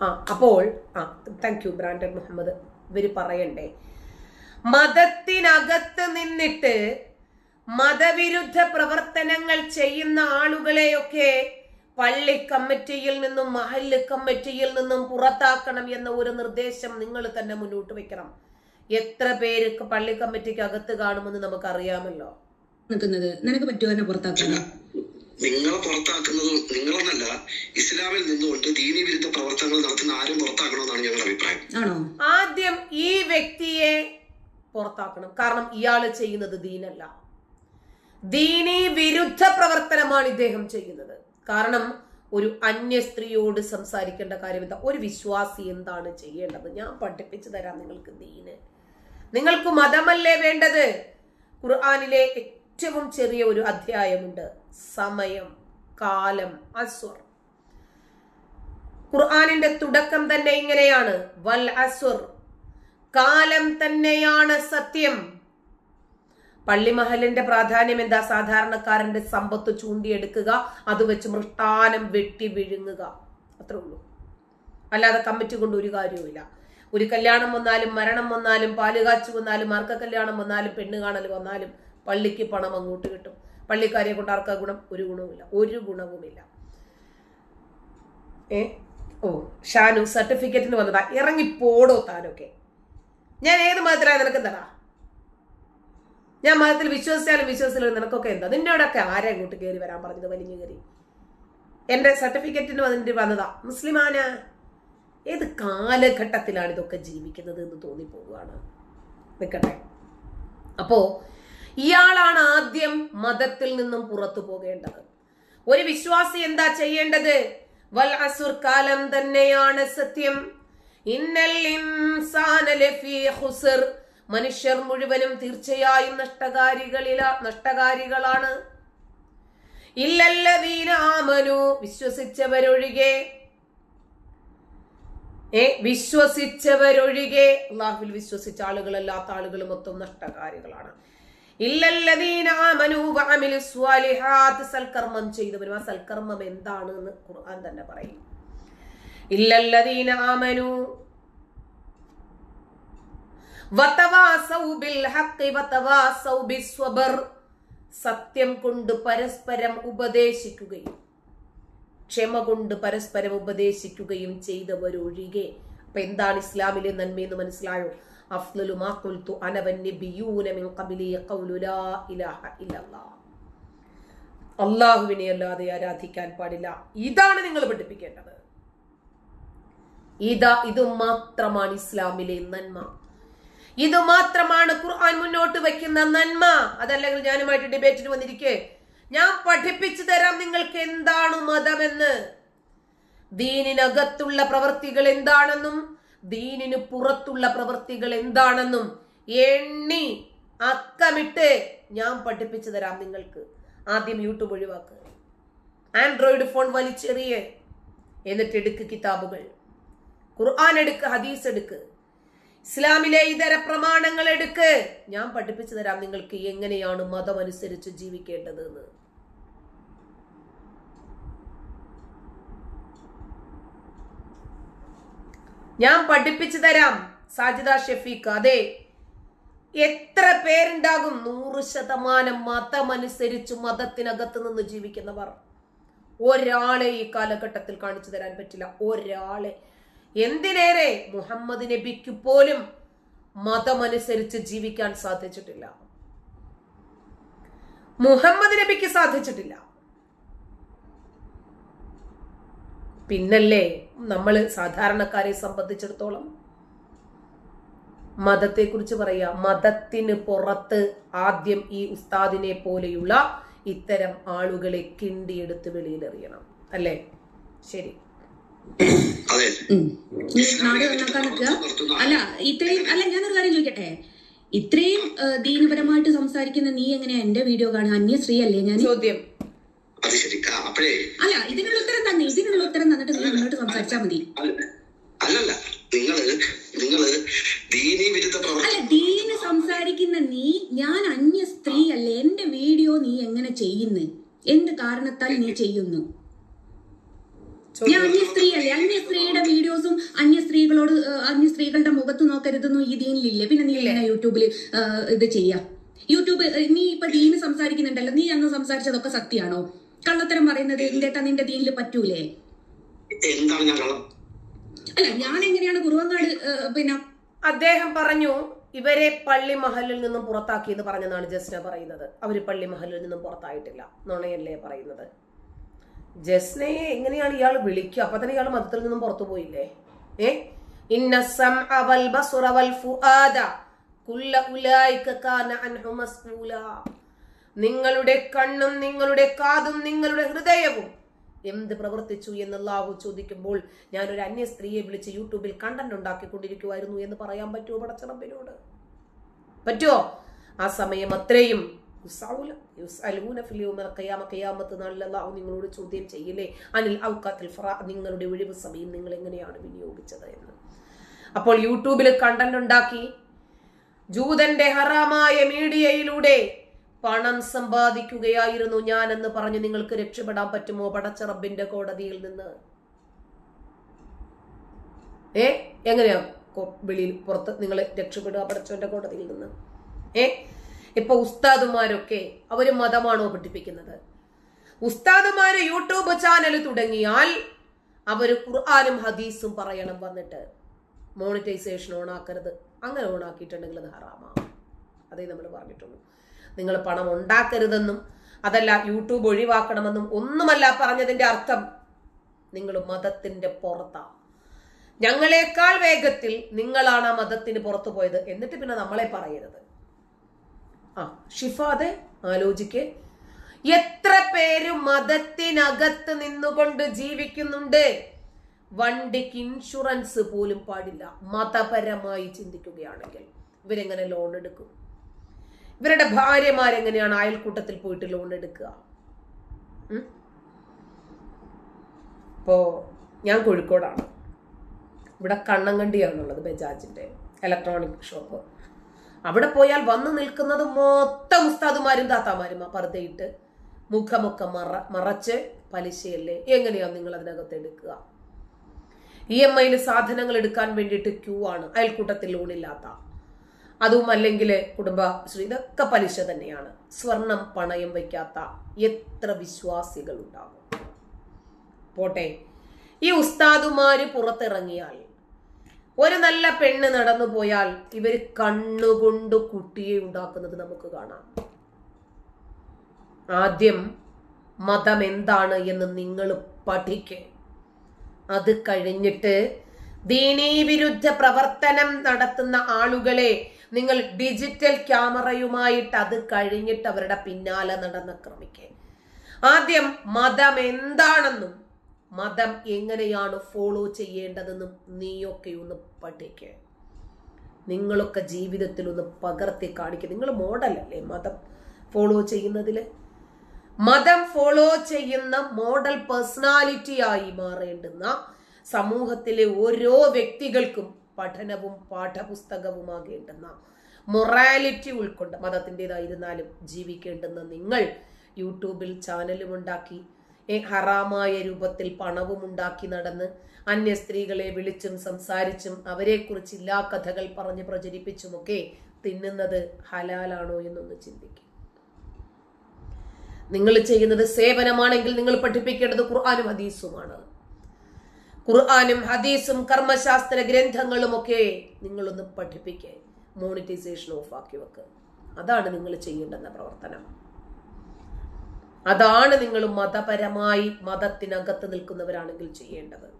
ആ അപ്പോൾ ആ താങ്ക് യു ബ്രാൻഡൻ മുഹമ്മദ്. ഇവർ പറയണ്ടേ? മതത്തിനകത്ത് നിന്നിട്ട് മതവിരുദ്ധ പ്രവർത്തനങ്ങൾ ചെയ്യുന്ന ആളുകളെയൊക്കെ പള്ളി കമ്മിറ്റിയിൽ നിന്നും മഹല്ല് കമ്മിറ്റിയിൽ നിന്നും പുറത്താക്കണം എന്ന ഒരു നിർദ്ദേശം നിങ്ങൾ തന്നെ മുന്നോട്ട് വെക്കണം. എത്ര പേര് പള്ളി കമ്മിറ്റിക്ക് അകത്ത് കാണുമെന്ന് നമുക്കറിയാമല്ലോ. നിനക്ക് പറ്റുമോ എന്നെ പുറത്താക്കാൻ നിങ്ങളെ പുറത്താക്കുന്നത് നിങ്ങളെന്നല്ല ഇസ്ലാമിൽ നിന്നുകൊണ്ട് ദീനി വിരുദ്ധ പ്രവർത്തനങ്ങൾ നടത്തുന്ന ആരും പുറത്താക്കണമെന്നാണ് ഞങ്ങളുടെ അഭിപ്രായം. ആദ്യം ഈ വ്യക്തിയെ പുറത്താക്കണം. കാരണം ഇയാൾ ചെയ്യുന്നത് ദീനല്ല. ദീനി വിരുദ്ധ പ്രവർത്തനമാണ് ഇദ്ദേഹം ചെയ്യുന്നത്. കാരണം ഒരു അന്യ സ്ത്രീയോട് സംസാരിക്കേണ്ട കാര്യം എന്താ? ഒരു വിശ്വാസി എന്താണ് ചെയ്യേണ്ടത്? ഞാൻ പഠിപ്പിച്ചു തരാം നിങ്ങൾക്ക് ദീന്. നിങ്ങൾക്ക് മതമല്ലേ വേണ്ടത്? ഖുർആാനിലെ ഏറ്റവും ചെറിയ ഒരു അധ്യായമുണ്ട്. സമയം കാലം അസ്വർ. ഖുർആാനിന്റെ തുടക്കം തന്നെ ഇങ്ങനെയാണ്. വൽ അസുർ കാലം തന്നെയാണ് സത്യം. പള്ളിമഹലിന്റെ പ്രാധാന്യം എന്താ? സാധാരണക്കാരന്റെ സമ്പത്ത് ചൂണ്ടിയെടുക്കുക അത് വെച്ച് മൃഷ്ടാനം വെട്ടി വിഴുങ്ങുക. അത്രേ ഉള്ളൂ. അല്ലാതെ കമ്മിറ്റി കൊണ്ട് ഒരു കാര്യവുമില്ല. ഒരു കല്യാണം വന്നാലും മരണം വന്നാലും പാലുകാച്ചു വന്നാലും മാർക്ക കല്യാണം വന്നാലും പെണ്ണ് കാണൽ വന്നാലും പള്ളിക്ക് പണം അങ്ങോട്ട് കിട്ടും. പള്ളിക്കാരെ കൊണ്ട് ആർക്കാ ഗുണം? ഒരു ഗുണവുമില്ല. ഒരു ഗുണവുമില്ല. ഏ? ഓ ഷാനു സർട്ടിഫിക്കറ്റിന് വന്നതാ. ഇറങ്ങി പോടോ താനൊക്കെ. ഞാൻ ഏത് മതത്തിലായ നിനക്ക് എന്താ ഞാൻ മതത്തിൽ വിശ്വസിച്ചാലും വിശ്വസിച്ചാലും നിനക്കൊക്കെ എന്താ? നിന്നോടൊക്കെ ആരെ ഇങ്ങോട്ട് കയറി വരാൻ പറഞ്ഞത്? വലിഞ്ഞു കയറി. എന്റെ സർട്ടിഫിക്കറ്റിന് വന്നിട്ട് വന്നതാ. മുസ്ലിമാന? ഏത് കാലഘട്ടത്തിലാണ് ഇതൊക്കെ ജീവിക്കുന്നത് എന്ന് തോന്നിപ്പോവുകയാണ്. നിൽക്കട്ടെ അപ്പോ ഇയാളാണ് ആദ്യം മതത്തിൽ നിന്നും പുറത്തു പോകേണ്ടത്. ഒരു വിശ്വാസി എന്താ ചെയ്യേണ്ടത്? വൽ അസുർ കാലം തന്നെയാണ് സത്യം. ഇന്നൽ ഇൻസാന ലഫീ മനുഷ്യർ മുഴുവനും തീർച്ചയായും നഷ്ടകാരികളില നഷ്ടകാരികളാണ്. ഇല്ലല്ലദീന വിശ്വസിച്ചവരൊഴികെ. ഏ വിശ്വസിച്ചവരൊഴികെ. അള്ളാഹുവിൽ വിശ്വസിച്ച ആളുകളല്ലാത്ത ആളുകൾ മൊത്തം നഷ്ടകാരികളാണ്. സൽക്കർമ്മം ചെയ്തവരും. ആ സൽക്കർമ്മം എന്താണ് എന്ന് ഖുർആൻ തന്നെ പറയും. ഇല്ലല്ലദീന ആമനു സത്യം കൊണ്ട് പരസ്പരം ഉപദേശിക്കുകയും ക്ഷമ കൊണ്ട് പരസ്പരം ഉപദേശിക്കുകയും ചെയ്തവരൊഴികെ. അപ്പൊ എന്താണ് ഇസ്ലാമിലെ നന്മയെന്ന് മനസ്സിലായോ? അഫ്ലലു മാ ഖുൽതു അന വന്നബിയൂന മിൻ ഖബ്ലി ഖൗലു ലാ ഇലാഹ ഇല്ലല്ലാഹ് അള്ളാഹുവിനെ അല്ലാതെ ആരാധിക്കാൻ പാടില്ല. ഇതാണ് നിങ്ങൾ പഠിപ്പിക്കേണ്ടത്. ഇതാ ഇത് മാത്രമാണ് ഇസ്ലാമിലെ നന്മ. ഇത് മാത്രമാണ് ഖുർആൻ മുന്നോട്ട് വെക്കുന്ന നന്മ. അതല്ലെങ്കിൽ ഞാനുമായിട്ട് ഡിബേറ്റിന് വന്നിരിക്കേ. ഞാൻ പഠിപ്പിച്ചു തരാം നിങ്ങൾക്ക് എന്താണ് മതമെന്ന്. ദീനിനകത്തുള്ള പ്രവൃത്തികൾ എന്താണെന്നും ദീനിന് പുറത്തുള്ള പ്രവൃത്തികൾ എന്താണെന്നും എണ്ണി അക്കമിട്ട് ഞാൻ പഠിപ്പിച്ചു തരാം നിങ്ങൾക്ക്. ആദ്യം യൂട്യൂബ് ഒഴിവാക്കുക ആൻഡ്രോയിഡ് ഫോൺ വലിച്ചെറിയ. എന്നിട്ട് എടുക്ക് കിതാബുകൾ. ഖുർആൻ എടുക്ക് ഹദീസ് എടുക്ക്. ഇസ്ലാമിലെ ഇതര പ്രമാണങ്ങൾ എടുക്ക്. ഞാൻ പഠിപ്പിച്ചു തരാം നിങ്ങൾക്ക് എങ്ങനെയാണ് മതമനുസരിച്ച് അനുസരിച്ച് ജീവിക്കേണ്ടത് എന്ന് ഞാൻ പഠിപ്പിച്ചു തരാം സാജിദ ഷെഫീഖ്. അതെ എത്ര പേരുണ്ടാകും? നൂറ് ശതമാനം മതമനുസരിച്ച് മതത്തിനകത്ത് നിന്ന് ജീവിക്കുന്നവർ. ഒരാളെ ഈ കാലഘട്ടത്തിൽ കാണിച്ചു തരാൻ പറ്റില്ല. ഒരാളെ. എന്തിനേറെ? മുഹമ്മദ് നബിക്ക് പോലും മതമനുസരിച്ച് ജീവിക്കാൻ സാധിച്ചിട്ടില്ല. മുഹമ്മദ് നബിക്ക് സാധിച്ചിട്ടില്ല. പിന്നല്ലേ? നമ്മൾ സാധാരണക്കാരെ സംബന്ധിച്ചിടത്തോളം മതത്തെക്കുറിച്ച് പറയുക മതത്തിന് പുറത്ത് ആദ്യം ഈ ഉസ്താദിനെ പോലെയുള്ള ഇത്തരം ആളുകളെ കിണ്ടിയെടുത്ത് വെളിയിലെറിയണം. അല്ലേ? ശരി. അല്ല ഇത്രയും അല്ല ഞാനൊരു കാര്യം ചോദിക്കട്ടെ? ഇത്രയും ദീനപരമായിട്ട് സംസാരിക്കുന്ന നീ എങ്ങനെയാ? എന്റെ വീഡിയോ കാണുക. അന്യ സ്ത്രീ അല്ലേ ഞാൻ ചോദ്യം. അപ്പോഴേ. അല്ല ഇതിനുള്ള ഉത്തരം തന്നെ. ഇതിനുള്ള ഉത്തരം തന്നിട്ട് നിങ്ങൾ മുന്നോട്ട് സംസാരിച്ചാൽ മതി. അല്ലല്ല. നിങ്ങൾ നിങ്ങൾ ദീനി വിരുദ്ധ അല്ല ദീന് സംസാരിക്കുന്ന നീ ഞാൻ അന്യ സ്ത്രീ അല്ലേ എന്റെ വീഡിയോ നീ എങ്ങനെ ചെയ്യുന്നു? എന്ത് കാരണത്താൽ നീ ചെയ്യുന്നു? ഞാൻ അന്യ സ്ത്രീ അല്ലേ അന്യ സ്ത്രീയുടെ വീഡിയോസും അന്യ സ്ത്രീകളോട് അന്യ സ്ത്രീകളുടെ മുഖത്ത് നോക്കരുതെന്നും ഈ ദീനിലില്ലേ. പിന്നെ നീ എങ്ങനെ യൂട്യൂബിൽ ഇത് ചെയ്യാം? യൂട്യൂബ് നീ ഇപ്പൊ ദീന് സംസാരിക്കുന്നുണ്ടല്ലോ. നീ അന്ന് സംസാരിച്ചതൊക്കെ സത്യമാണോ? കള്ളത്തരം പറയുന്നത് ഇന്ത്യട്ടാ നിന്റെ ദീനിൽ പറ്റൂലേ? എന്താണ് ഞാൻ കള്ളം? അല്ല ഞാൻ എങ്ങനെയാണ് കുറുവങ്ങാട് പിന്നെ അദ്ദേഹം പറഞ്ഞു ഇവരെ പള്ളി മഹലിൽ നിന്നും പുറത്താക്കി എന്ന് പറഞ്ഞെന്നാണ് ജസ്ന പറയുന്നത്. അവർ പള്ളി മഹലിൽ നിന്നും പുറത്തായിട്ടില്ല. നുണയല്ലേ പറയുന്നത്. ജസ്നയെ എങ്ങനെയാണ് ഇയാൾ വിളിക്കുക? അപ്പൊ തന്നെ ഇയാൾ മതത്തിൽ നിന്നും പുറത്തു പോയില്ലേ? ഏ? ഇന്ന നിങ്ങളുടെ കണ്ണും നിങ്ങളുടെ കാതും നിങ്ങളുടെ ഹൃദയവും എന്ത് പ്രവർത്തിച്ചു എന്ന് ലാഹു ചോദിക്കുമ്പോൾ ഞാൻ ഒരു അന്യ സ്ത്രീയെ വിളിച്ച് യൂട്യൂബിൽ കണ്ടന്റ് ഉണ്ടാക്കിക്കൊണ്ടിരിക്കുമായിരുന്നു എന്ന് പറയാൻ പറ്റുമോ പടച്ചറമ്പിനോട് പറ്റുമോ? ആ സമയം അത്രയും നിങ്ങളോട് ചോദ്യം ചെയ്യില്ലേ? അനിൽ ഔക്കാത്തിൽ നിങ്ങളുടെ ഒഴിവ് സമയം നിങ്ങൾ എങ്ങനെയാണ് വിനിയോഗിച്ചത് എന്ന്. അപ്പോൾ യൂട്യൂബിൽ കണ്ടന്റ് ഉണ്ടാക്കി ജൂതന്റെ ഹറാമായ മീഡിയയിലൂടെ പണം സമ്പാദിക്കുകയായിരുന്നു ഞാൻ എന്ന് പറഞ്ഞ് നിങ്ങൾക്ക് രക്ഷപ്പെടാൻ പറ്റുമോ? പടച്ച റബ്ബിന്റെ കോടതിയിൽ നിന്ന്. ഏ? എങ്ങനെയാ? വെളിയിൽ പുറത്ത് നിങ്ങൾ രക്ഷപ്പെടുക പടച്ചവന്റെ കോടതിയിൽ നിന്ന്. ഏ? ഇപ്പൊ ഉസ്താദുമാരൊക്കെ അവർ മതമാണോ പഠിപ്പിക്കുന്നത്? ഉസ്താദുമാര് യൂട്യൂബ് ചാനൽ തുടങ്ങിയാൽ അവർ ഖുർആാനും ഹദീസും പറയണം വന്നിട്ട്. മോണിറ്റൈസേഷൻ ഓണാക്കരുത്. അങ്ങനെ ഓണാക്കിയിട്ടുണ്ടെങ്കിൽ അത് അതേ നമ്മൾ പറഞ്ഞിട്ടുള്ളൂ. നിങ്ങൾ പണം ഉണ്ടാക്കരുതെന്നും അതല്ല യൂട്യൂബ് ഒഴിവാക്കണമെന്നും ഒന്നുമല്ല പറഞ്ഞതിന്റെ അർത്ഥം നിങ്ങൾ മതത്തിന്റെ പുറത്താണ് ഞങ്ങളെക്കാൾ വേഗത്തിൽ നിങ്ങളാണ് ആ മതത്തിന് പുറത്തു പോയത്. എന്നിട്ട് പിന്നെ നമ്മളെ പറയരുത്. ആ ഷിഫാദെ ആലോചിക്കേ. എത്ര പേര് മതത്തിനകത്ത് നിന്നുകൊണ്ട് ജീവിക്കുന്നുണ്ട്? വണ്ടിക്ക് ഇൻഷുറൻസ് പോലും പാടില്ല. മതപരമായി ചിന്തിക്കുകയാണെങ്കിൽ ഇവരെങ്ങനെ ലോൺ എടുക്കും? ഇവരുടെ ഭാര്യമാരെങ്ങനെയാണ് അയൽക്കൂട്ടത്തിൽ പോയിട്ട് ലോൺ എടുക്കുക? ഇപ്പോ ഞാൻ കോഴിക്കോടാണ്. ഇവിടെ കണ്ണങ്കണ്ടിയാണുള്ളത് ബജാജിന്റെ ഇലക്ട്രോണിക് ഷോപ്പ് അവിടെ പോയാൽ വന്നു നിൽക്കുന്നത് മൊത്തം ഉസ്താദുമാരും താത്താമാരും പറയിട്ട് മുഖമൊക്കെ മറ മറച്ച് പലിശയല്ലേ? എങ്ങനെയാണ് നിങ്ങൾ അതിനകത്ത് എടുക്കുക? ഇ എം ഐയിൽ സാധനങ്ങൾ എടുക്കാൻ വേണ്ടിയിട്ട് ക്യൂ ആണ്. അയൽക്കൂട്ടത്തിൽ ലോണില്ലാത്ത അതും അല്ലെങ്കിൽ കുടുംബശ്രീ ഇതൊക്കെ പലിശ തന്നെയാണ്. സ്വർണം പണയം വയ്ക്കാത്ത എത്ര വിശ്വാസികൾ ഉണ്ടാകും പോട്ടെ. ഈ ഉസ്താദുമാര് പുറത്തിറങ്ങിയാൽ ഒരു നല്ല പെണ്ണ് നടന്നു പോയാൽ ഇവർ കണ്ണുകൊണ്ട് കുട്ടിയെ ഉണ്ടാക്കുന്നത് നമുക്ക് കാണാം. ആദ്യം മതം എന്താണ് എന്ന് നിങ്ങൾ പഠിക്കേ. അത് കഴിഞ്ഞിട്ട് ദീനീവിരുദ്ധ പ്രവർത്തനം നടത്തുന്ന ആളുകളെ നിങ്ങൾ ഡിജിറ്റൽ ക്യാമറയുമായിട്ട് അത് കഴിഞ്ഞിട്ട് അവരുടെ പിന്നാലെ നടന്ന് ക്രമിക്കേ. ആദ്യം മതം എന്താണെന്നും മതം എങ്ങനെയാണ് ഫോളോ ചെയ്യേണ്ടതെന്നും നീയൊക്കെ ഒന്ന് പഠിക്കേ. നിങ്ങളൊക്കെ ജീവിതത്തിൽ ഒന്ന് പകർത്തി കാണിക്കുക നിങ്ങൾ മോഡലല്ലേ മതം ഫോളോ ചെയ്യുന്നതിൽ മതം ഫോളോ ചെയ്യുന്ന മോഡൽ പേഴ്സണാലിറ്റി ആയി മാറേണ്ടുന്ന സമൂഹത്തിലെ ഓരോ വ്യക്തികൾക്കും പഠനവും പാഠപുസ്തകവുമാകേണ്ടുന്ന മൊറാലിറ്റി ഉൾക്കൊണ്ട് മതത്തിന്റെതായിരുന്നാലും ജീവിക്കേണ്ടുന്ന നിങ്ങൾ യൂട്യൂബിൽ ചാനലും ഉണ്ടാക്കി ഹറാമായ രൂപത്തിൽ പണവും ഉണ്ടാക്കി നടന്ന് അന്യ സ്ത്രീകളെ വിളിച്ചും സംസാരിച്ചും അവരെക്കുറിച്ച് ഇല്ലാ കഥകൾ പറഞ്ഞ് പ്രചരിപ്പിച്ചുമൊക്കെ തിന്നുന്നത് ഹലാലാണോ എന്നൊന്ന് ചിന്തിക്കും. നിങ്ങൾ ചെയ്യുന്നത് സേവനമാണെങ്കിൽ നിങ്ങൾ പഠിപ്പിക്കേണ്ടത് ഖുർആാനും ഹദീസുമാണ്. ഖുർആാനും ഹദീസും കർമ്മശാസ്ത്ര ഗ്രന്ഥങ്ങളും ഒക്കെ നിങ്ങളൊന്ന് പഠിപ്പിക്കേ. മോണിറ്റൈസേഷൻ ഓഫ് ആക്കി വെക്ക്. അതാണ് നിങ്ങൾ ചെയ്യേണ്ടുന്ന പ്രവർത്തനം. അതാണ് നിങ്ങൾ മതപരമായി മതത്തിനകത്ത് നിൽക്കുന്നവരാണെങ്കിൽ ചെയ്യേണ്ടത്.